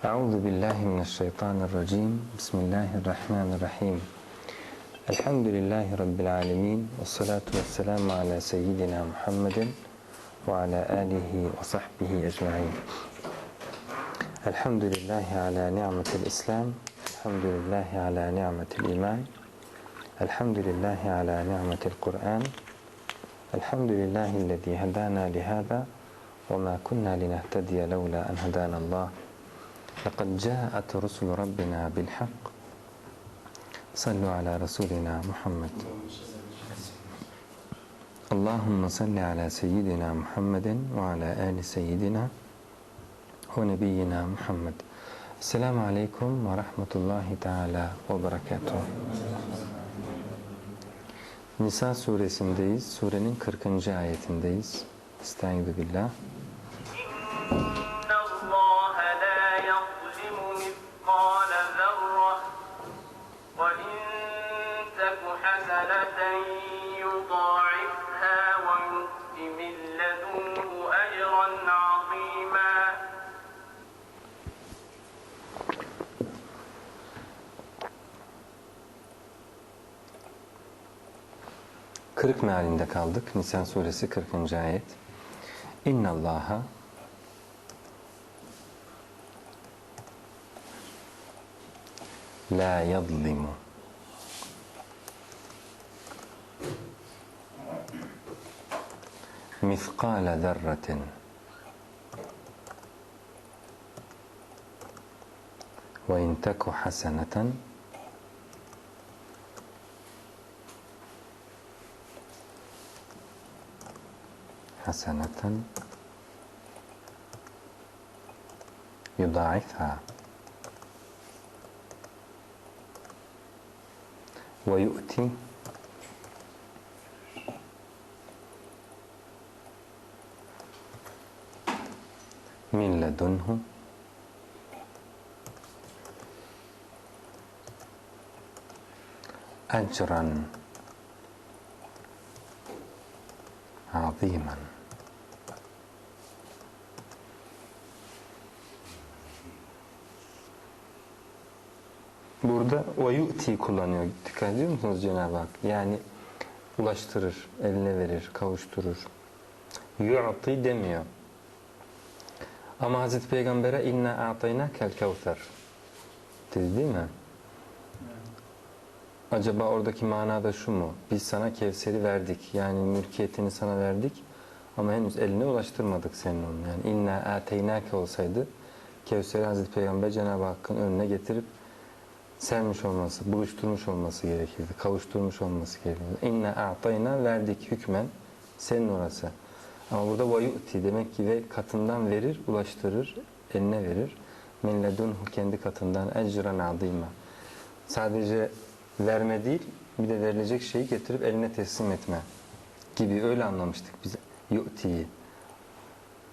أعوذ بالله من الشيطان الرجيم. بسم الله الرحمن الرحيم. الحمد لله رب العالمين والصلاة والسلام على سيدنا محمد وعلى آله وصحبه أجمعين. الحمد لله على نعمة الإسلام الحمد لله على نعمة الإيمان الحمد لله على نعمة القرآن الحمد لله الذي هدانا لهذا وما كنا لنهتدي لولا أن هدانا الله. لقد جاءت رسل ربنا بالحق صلوا على رسولنا محمد اللهم صل على سيدنا محمد وعلى آل سيدنا ونبينا محمد السلام عليكم ورحمة الله تعالى وبركاته Nisa suresindeyiz. Surenin 40. ayetindeyiz. Estaizu billah. 40 mealinde kaldık. Nisan suresi 40. ayet. İnna Allah'a la yadlimu mithqala zerratin ve in taku haseneten حسنة يضاعفها. ويؤتي من لدنه أجرا عظيما Burada o yu'ti kullanıyor. Dikkat ediyor musunuz Cenab-ı Hak? Yani ulaştırır, eline verir, kavuşturur. Yu'ti demiyor. Ama Hazreti Peygamber'e inna a'tayna kel kevser dedi değil mi? Acaba oradaki manada şu mu? Biz sana Kevser'i verdik. Yani mülkiyetini sana verdik. Ama henüz eline ulaştırmadık senin onu. Yani inna ateynake olsaydı Kevser'i Hazreti Peygamber Cenab-ı Hakk'ın önüne getirip sermiş olması, buluşturmuş olması gerekirdi. Kavuşturmuş olması gerekirdi. İnna a'tayna verdik hükmen. Senin orası. Ama burada vayu'ti demek ki ve katından verir, ulaştırır, eline verir. Min ledunhu kendi katından ecran azima. Sadece verme değil, bir de verilecek şeyi getirip eline teslim etme gibi öyle anlamıştık biz yu'tiyi.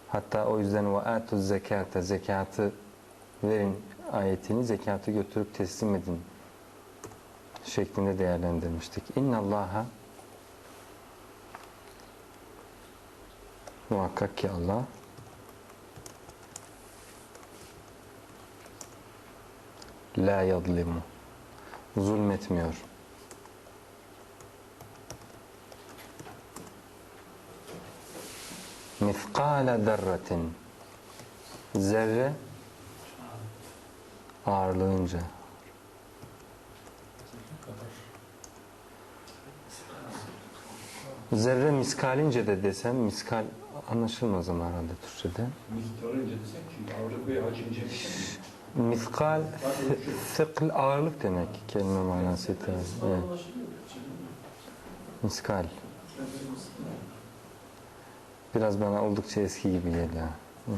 Hatta o yüzden ve atuz zekate zekatı verin ayetini zekatı götürüp teslim edin şeklinde değerlendirmiştik. İnna Allaha muhakkak ki Allah la yadlimu zulmetmiyor. Mifkale derretin zerre ağırlığınca zerre miskalince de desem miskal anlaşılmaz ama herhalde Türkçe'de. Miktarınca desek çünkü ağırlık ve hacimce Miskal sıkl ağırlık demek kelime manası itibariyle. Evet. Miskal. Biraz bana oldukça eski gibi geliyor.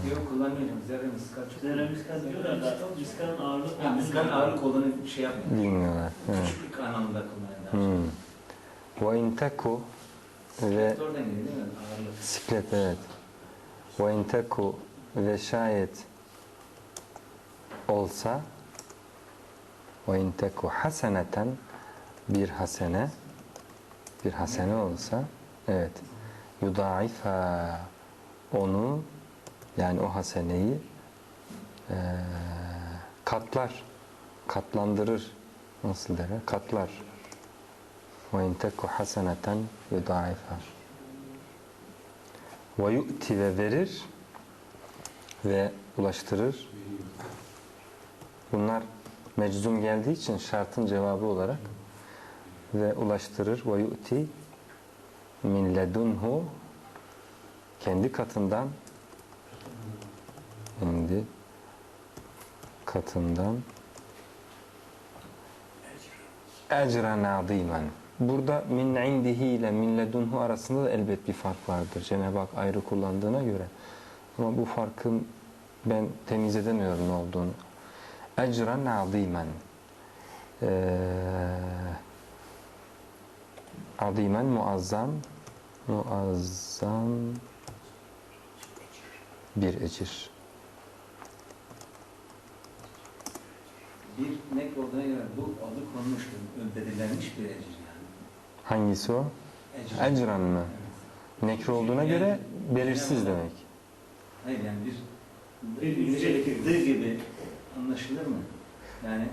Yok kullanmıyorum. Zerre miskal çok. Zerre miskal diyorlar da miskalın ağırlığı Ya miskal ağırlık olduğunu şey yapmıyor. Bilmiyorlar. Evet. Küçüklük anlamında kullanıyorlar. Hmm. Ve in teku ve Oradan geliyor değil mi? Ağırlık. siklet evet. Ve in teku ve şayet olsa ve in teku haseneten bir hasene bir hasene olsa evet yudaifa onu yani o haseneyi eee katlar, katlandırır. Nasıl der? Katlar. Ve in teku haseneten yudaifa. Ve yu'ti ve verir ve ulaştırır. Bunlar meczum geldiği için şartın cevabı olarak ve ulaştırır ve yu'ti min ledunhu kendi katından kendi katından ecren azimen. Burada min indihi ile min ledunhu arasında da elbet bir fark vardır. Cenab-ı Hak ayrı kullandığına göre. Ama bu farkın ben temiz edemiyorum ne olduğunu. Ecren azimen. Ee, azimen muazzam muazzam bir ecir. Bir nek olduğuna göre bu adı konmuştur. Belirlenmiş bir ecir yani. Hangisi o? Ecir. Ecran mı? Nekre olduğuna göre belirsiz demek. Hayır yani bir Bir bir yücelik şey gibi. dı gibi anlaşılır mı? Yani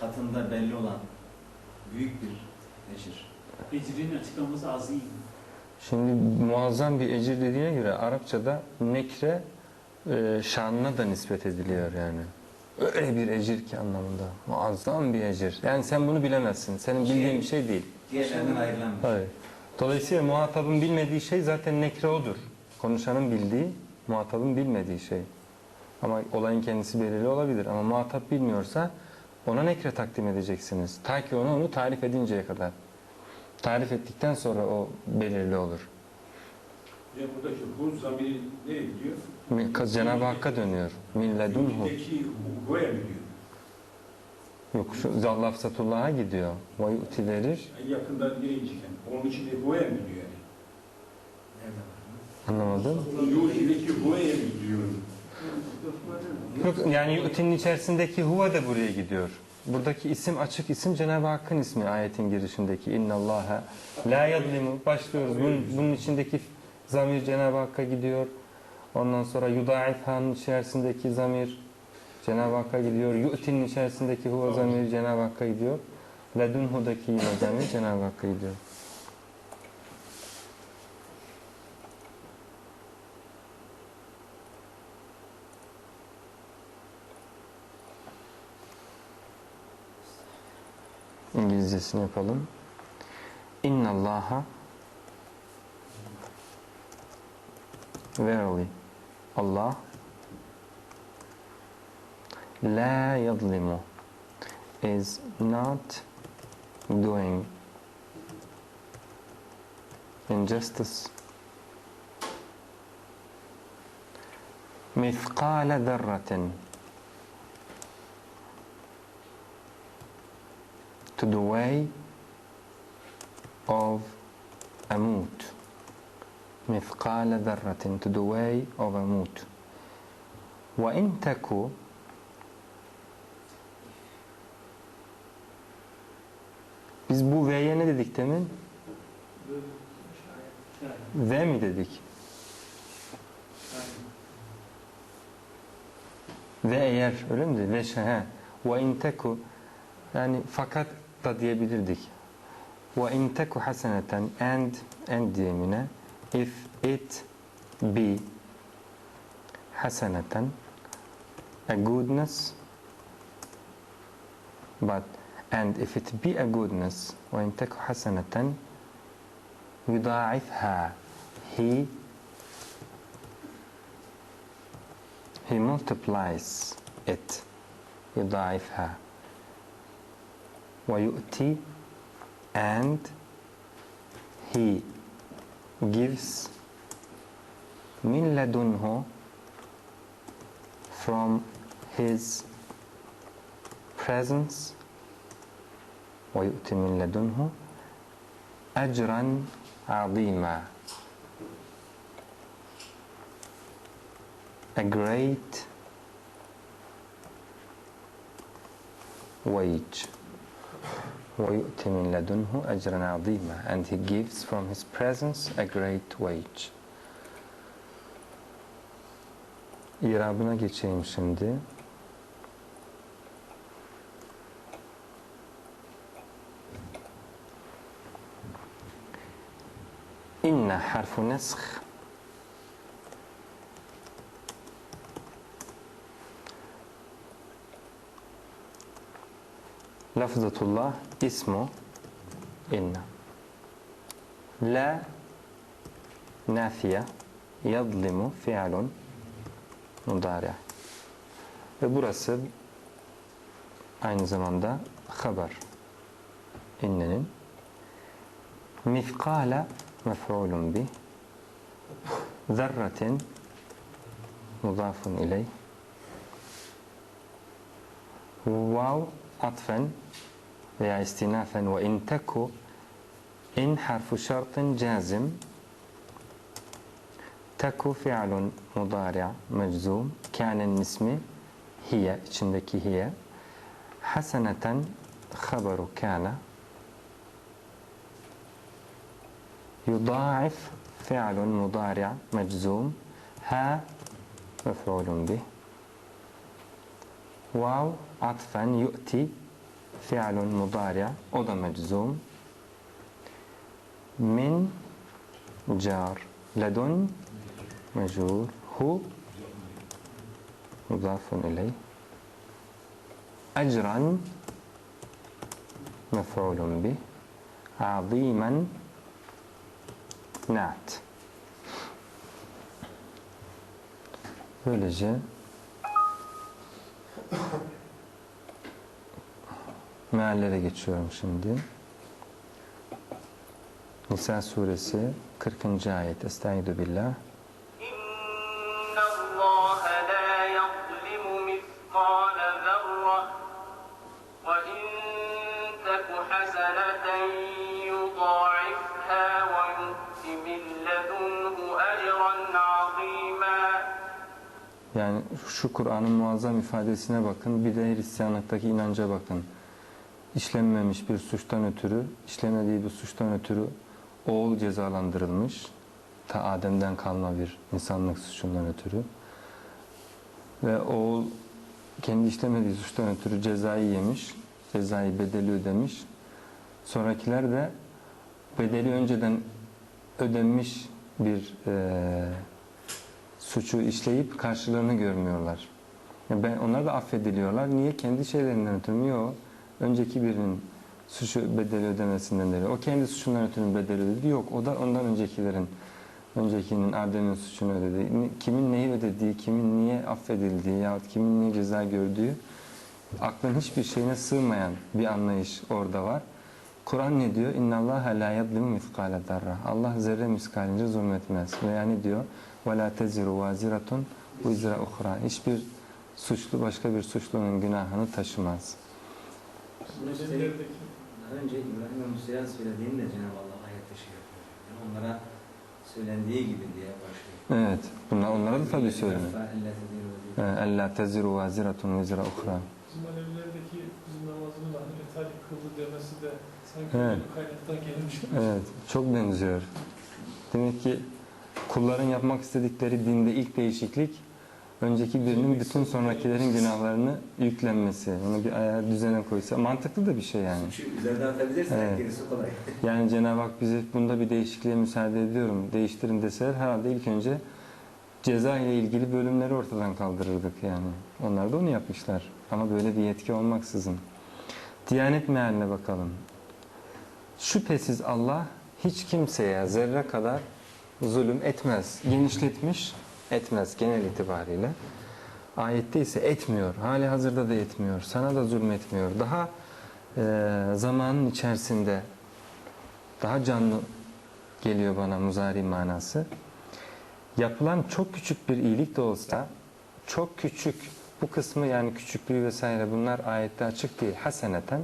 katında belli olan büyük bir ecir. Ecrin açıklaması azim. Şimdi muazzam bir ecir dediğine göre Arapçada nekre e, şanına da nispet ediliyor yani. Öyle bir ecir ki anlamında. Muazzam bir ecir. Yani sen bunu bilemezsin. Senin bildiğin bir şey değil. Diğerlerinden ayrılan bir şey. Hayır. Dolayısıyla muhatabın bilmediği şey zaten nekre odur. Konuşanın bildiği, muhatabın bilmediği şey. Ama olayın kendisi belirli olabilir. Ama muhatap bilmiyorsa ona nekre takdim edeceksiniz. Ta ki ona onu tarif edinceye kadar. Tarif ettikten sonra o belirli olur. Ya buradaki bu zamiri nereye gidiyor? Mi- Cenab-ı Hakk'a dönüyor. Min ledunhu. Yuhideki huve mi diyor? Yok şu zallafsatullah'a gidiyor. Ve yu'ti verir. Yani yakında nereye gidecek yani? Onun içinde huve mi diyor yani? Anlamadım. Yuhideki huve mi diyor? Yok yani yu'tinin içerisindeki huve de buraya gidiyor. Buradaki isim açık isim Cenab-ı Hakk'ın ismi ayetin girişindeki. İnna Allaha la yadlimu. Başlıyoruz. Bunun, bunun içindeki zamir Cenab-ı Hakk'a gidiyor. Ondan sonra yudaifhanın içerisindeki zamir Cenab-ı Hakk'a gidiyor. Yu'tinin içerisindeki huve zamir Cenab-ı Hakk'a gidiyor. Ledunhu'daki yine zamir Cenab-ı Hakk'a gidiyor. İngilizcesini yapalım. İnna Allaha verily Allah la yadlimu is not doing injustice mithqala dharratin to the way of a amut mithqala zerratin to the way of a amut ve in teku Biz bu V'ye ne dedik demin? V mi dedik? Ve eğer öyle mi dedi? Ve şehe. Ve inteku. Yani fakat da diyebilirdik. Ve in teku haseneten and and diyemine if it be haseneten a goodness but and if it be a goodness ve in teku haseneten yudaifha he he multiplies it yudaifha ويؤتي and he gives من لدنه from his presence ويؤتي من لدنه أجرا عظيما a great wage وَيُؤْتِ مِنْ لَدُنْهُ أَجْرًا عَظِيمًا And he gives from his presence a great wage. İrabına geçeyim şimdi. İnne harfu nesh لفظة الله اسمه إن. لا نافية يظلم فعل مضارع. برسب أين زمان دا خبر إنن مثقال مفعول به ذرة مضاف إليه واو عطفا يا استنافا وإن تكو إن حرف شرط جازم تكو فعل مضارع مجزوم كان النسمة هي شندكي هي. حسنة خبر كان. يضاعف فعل مضارع مجزوم ها مفعول به. واو عطفا يؤتي فعل مضارع أوضة مجزوم. من جار لدن مجور هو مضاف إليه. أجرا مفعول به. عظيما نعت. Böylece meallere geçiyorum şimdi. Nisa suresi 40. ayet. Estaizu. Şu Kur'an'ın muazzam ifadesine bakın. Bir de Hristiyanlıktaki inanca bakın. İşlenmemiş bir suçtan ötürü, işlemediği bir suçtan ötürü oğul cezalandırılmış. Ta Adem'den kalma bir insanlık suçundan ötürü. Ve oğul kendi işlemediği suçtan ötürü cezayı yemiş. Cezayı bedeli ödemiş. Sonrakiler de bedeli önceden ödenmiş bir eee suçu işleyip karşılığını görmüyorlar. Yani ben, onlar da affediliyorlar. Niye? Kendi şeylerinden ötürü? Yok. Önceki birinin suçu bedeli ödemesinden dolayı. O kendi suçundan ötürü bedeli ödedi. Yok. O da ondan öncekilerin öncekinin Adem'in suçunu ödedi. Kimin neyi ödediği, kimin niye affedildiği yahut kimin niye ceza gördüğü aklın hiçbir şeyine sığmayan bir anlayış orada var. Kur'an ne diyor? İnna Allah la yadlimu miskale darra. Allah zerre miskalince zulmetmez. Ve yani diyor ve la teziru vaziratun vizra uhra. Hiçbir suçlu başka bir suçlunun günahını taşımaz. Daha önce İbrahim ve Musa'ya söylediğini de Cenab-ı Allah ayette şey yapıyor. Yani onlara söylendiği gibi diye başlıyor. Evet. Bunlar onlara da tabii söyleniyor. Allah teziru vaziratun vizra uhra. Bizim alevlerdeki bizim namazını da Hazreti Ali kıldı demesi de sanki Evet. kaynaktan gelmiş gibi. Evet. Çok benziyor. Demek ki kulların yapmak istedikleri dinde ilk değişiklik önceki birinin bütün sonrakilerin günahlarını yüklenmesi. Onu bir ayağa düzene koysa mantıklı da bir şey yani. Şu üzerine atabilirsen Evet. gerisi kolay. Yani Cenab-ı Hak bize bunda bir değişikliğe müsaade ediyorum, değiştirin deseler herhalde ilk önce ceza ile ilgili bölümleri ortadan kaldırırdık yani. Onlar da onu yapmışlar. Ama böyle bir yetki olmaksızın. Diyanet mealine bakalım. Şüphesiz Allah hiç kimseye zerre kadar zulüm etmez. Genişletmiş, etmez genel itibariyle. Ayette ise etmiyor. Hali hazırda da etmiyor. Sana da zulmetmiyor. Daha e, zamanın içerisinde daha canlı geliyor bana muzari manası. Yapılan çok küçük bir iyilik de olsa çok küçük bu kısmı yani küçüklüğü vesaire bunlar ayette açık değil. Haseneten